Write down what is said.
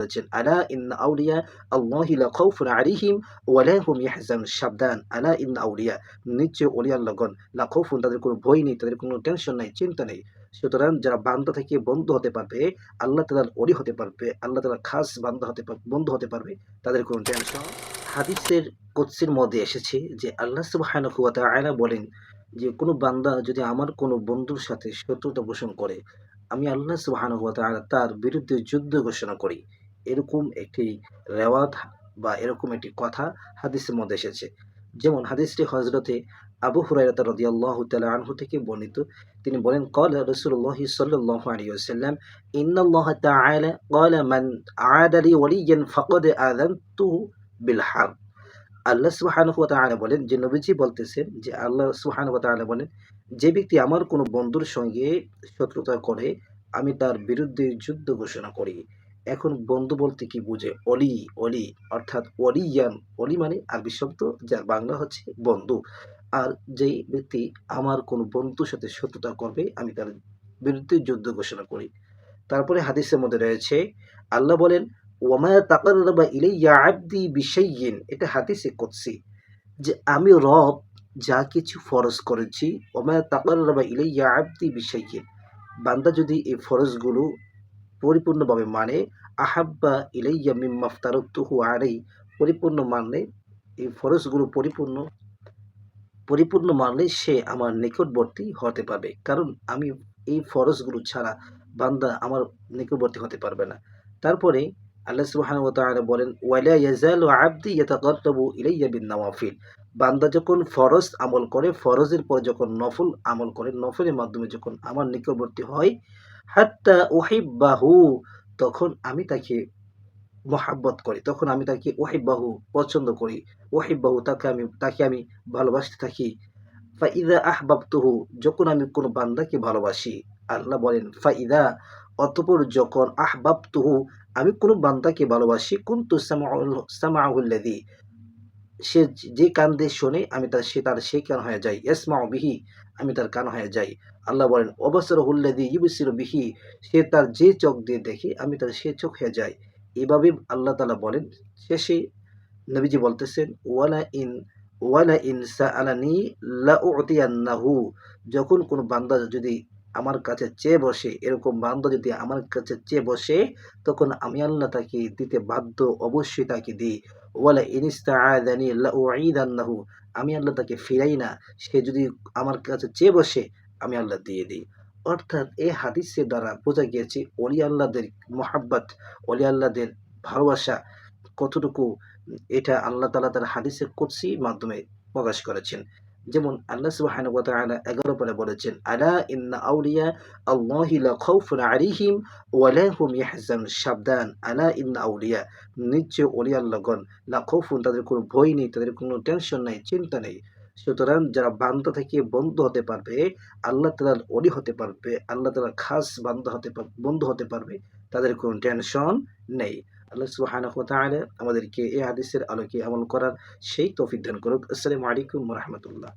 বলেছেন, আলা ইন্না আউলিয়া হুম আলা ইন্না আউলিয়া, নিশ্চয় লা তাদের কোনো ভয় নেই, তাদের কোনো টেনশন নাই, চিন্তা নেই। সুতরাং যারা বান্দা থেকে বন্ধু হতে পারবে, আল্লাহ তালার হতে পারবে, আল্লাহ তালার খাস বান্দা হতে হতে পারবে, তাদের কোনো টেনশন হাদিসের কোৎসের মধ্যে এসেছে যে, আল্লাহ সুবহানাহু ওয়া তাআলা বলেন যে, কোনো বান্দা যদি আমার কোনো বন্ধুর সাথে শত্রুতা পোষণ করে, আমি আল্লাহ সুবহানাহু ওয়া তাআলা তার বিরুদ্ধে যুদ্ধ ঘোষণা করি। এরকম একটি রেওয়াত বা এরকম একটি কথা হাদিসের মধ্যে এসেছে যেমন হাদিসটি হজরতে আবু হুরাইরাতা রাদিয়াল্লাহু তাআলা আনহু থেকে বর্ণিত তিনি বলেন قال رسول الله صلى الله عليه وسلم إن الله تعالى قال من عاد لي وليا فقد آذنته بالحرب আল্লাহ সুবহানাহু ওয়া তাআলা বলেন যে নবীজি বলতেছেন যে আল্লাহ সুবহানাহু ওয়া তাআলা বলেন যে ব্যক্তি আমার কোনো বন্ধুর সঙ্গে শত্রুতা করে আমি তার বিরুদ্ধে যুদ্ধ ঘোষণা করি এখন বন্ধু বলতে কি বুঝে? অলি অলি, অর্থাৎ অলিয়ান অলি মানে আরবি শব্দ যার বাংলা হচ্ছে বন্ধু। আর যেই ব্যক্তি আমার কোনো বন্ধুর সাথে শত্রুতা করবে, আমি তার বিরুদ্ধে যুদ্ধ ঘোষণা করি। তারপরে হাদিসের মধ্যে রয়েছে, আল্লাহ বলেন ওমা তাকারবা ইলাইয়া আবদি বিশাইয়িন। এটা হাদিসে কুদসি, যে আমি রব, যা কিছু ফরজ করেছি ওমায়া ওমা তাকারবা ইলাইয়া আবদি বিশাইয়িন। বান্দা যদি এই ফরজগুলো পরিপূর্ণভাবে মানে আহাব্বা ইলাইয়া মিম্মা আফতারাতুহু আলাই পরিপূর্ণ মানলে এই ফরজগুলো পরিপূর্ণ পরিপূর্ণ মানলে সে আমার নিকটবর্তী হতে পারবে। কারণ আমি এই ফরজগুলো ছাড়া বান্দা আমার নিকটবর্তী হতে পারবে না। তারপরে আল্লাহ সুবহানাহু বলেন, ওয়ালা ইয়াজালু আবদি ইয়াতাকাররাবু ইলাইয়া বিন নওয়াফিল। বান্দা যখন ফরজ আমল করে, ফরজের পর যখন নফল আমল করে, নফলের মাধ্যমে যখন আমার নিকটবর্তী হয়, হাত্তা উহিব্বাহু, তখন আমি তাকে মহাব্বত করি, তখন আমি তাকে ওহিব্বাহু পছন্দ করি ওহিব্বাহু তাকে আমি তাকে আমি ভালোবাসতে থাকি। ফাইদা আহবাবতুহু, যখন আমি কোনো বান্দাকে ভালোবাসি, আল্লাহ বলেন ফাইদা অতপর যখন আহবাবতুহু, আমি কোনো বান্দাকে ভালোবাসি, কুন্তু সামাহুল্লাদি সে যে কান দিয়ে শোনে, আমি তার, সে তার সেই কান হয়ে যাই ইসমা বিহি, আমি তার কান হয়ে যাই। আল্লাহ বলেন অবসর হুল্লাদি ইউবিসির বিহি সে তার যে চোখ দিয়ে দেখে, আমি তার সে চোখ হয়ে যাই। এভাবে আল্লাহ তালা বলেন, শেষে নবীজি বলতেছেন, ওয়ালা ইন ওয়ালা ইন সাআলানি লাউতিয়ান্নাহু যখন কোনো বান্দা যদি আমার কাছে চেয়ে বসে, এরকম বান্দা যদি আমার কাছে চেয়ে বসে, তখন আমি আল্লাহ তাকে দিতে বাধ্য অবশ্যই তাকে দিই। ওয়ালা আমি আল্লাহ তাকে ফিরাই না, সে যদি আমার কাছে চেয়ে বসে, আমি আল্লাহ দিয়ে দিই। অর্থাৎ এই হাদিসের দ্বারা বোঝা গিয়েছে, অলি আল্লাহদের মোহাব্বত, অলি আল্লাহদের ভালোবাসা, কতটুকু এটা আল্লাহ তালা তার হাদিসের কুৎসি মাধ্যমে প্রকাশ করেছেন। যেমন আল্লাহ তাআলা 11 পরে বলেছেন, আলা ইন্না আউলিয়া আল্লাহি লা খাউফুন আলাইহিম ওয়া লা সাবধান, আলা ইন্না আউলিয়া, নিশ্চয় ওলি আল্লাহগণ লা তাদের কোনো ভয় নেই, তাদের কোনো টেনশন নেই, চিন্তা নেই। সুতরাং যারা বান্দা থেকে বন্ধু হতে পারবে, আল্লাহ তালার অলি হতে পারবে, আল্লাহ তালার খাস বান্দা হতে বন্ধু হতে পারবে, তাদের কোনো টেনশন নেই। আল্লাহ সুবহানাহু আমাদেরকে এই হাদিসের আলোকে আমল করার সেই তৌফিক দান করুক। আসসালামু আলাইকুম রাহমাতুল্লাহ।